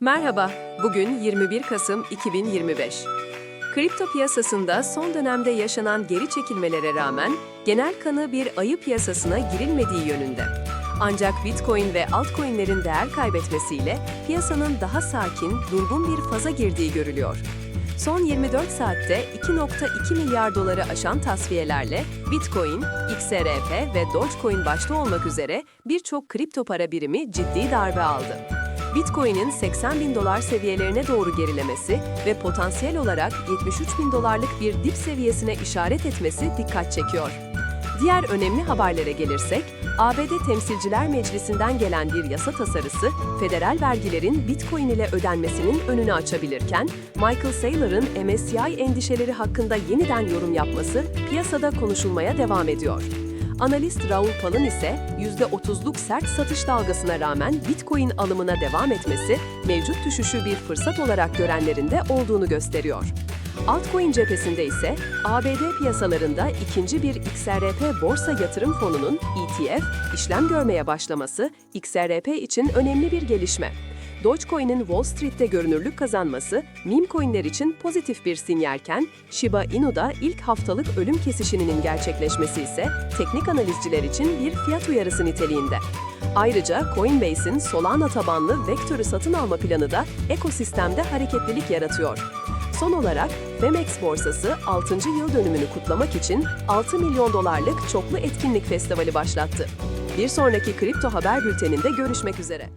Merhaba, bugün 21 Kasım 2025. Kripto piyasasında son dönemde yaşanan geri çekilmelere rağmen genel kanı bir ayı piyasasına girilmediği yönünde. Ancak Bitcoin ve altcoin'lerin değer kaybetmesiyle piyasanın daha sakin, durgun bir faza girdiği görülüyor. Son 24 saatte 2.2 milyar doları aşan tasfiyelerle Bitcoin, XRP ve Dogecoin başta olmak üzere birçok kripto para birimi ciddi darbe aldı. Bitcoin'in 80 bin dolar seviyelerine doğru gerilemesi ve potansiyel olarak 73 bin dolarlık bir dip seviyesine işaret etmesi dikkat çekiyor. Diğer önemli haberlere gelirsek, ABD Temsilciler Meclisi'nden gelen bir yasa tasarısı, federal vergilerin Bitcoin ile ödenmesinin önünü açabilirken, Michael Saylor'ın MSCI endişeleri hakkında yeniden yorum yapması piyasada konuşulmaya devam ediyor. Analist Raul Pal'ın ise %30'luk sert satış dalgasına rağmen Bitcoin alımına devam etmesi, mevcut düşüşü bir fırsat olarak görenlerin de olduğunu gösteriyor. Altcoin cephesinde ise ABD piyasalarında ikinci bir XRP borsa yatırım fonunun ETF işlem görmeye başlaması XRP için önemli bir gelişme. Dogecoin'in Wall Street'te görünürlük kazanması, meme coinler için pozitif bir sinyalken, Shiba Inu'da ilk haftalık ölüm kesişininin gerçekleşmesi ise teknik analizciler için bir fiyat uyarısı niteliğinde. Ayrıca Coinbase'in Solana tabanlı vektörü satın alma planı da ekosistemde hareketlilik yaratıyor. Son olarak Femex borsası 6. yıl dönümünü kutlamak için 6 milyon dolarlık çoklu etkinlik festivali başlattı. Bir sonraki kripto haber bülteninde görüşmek üzere.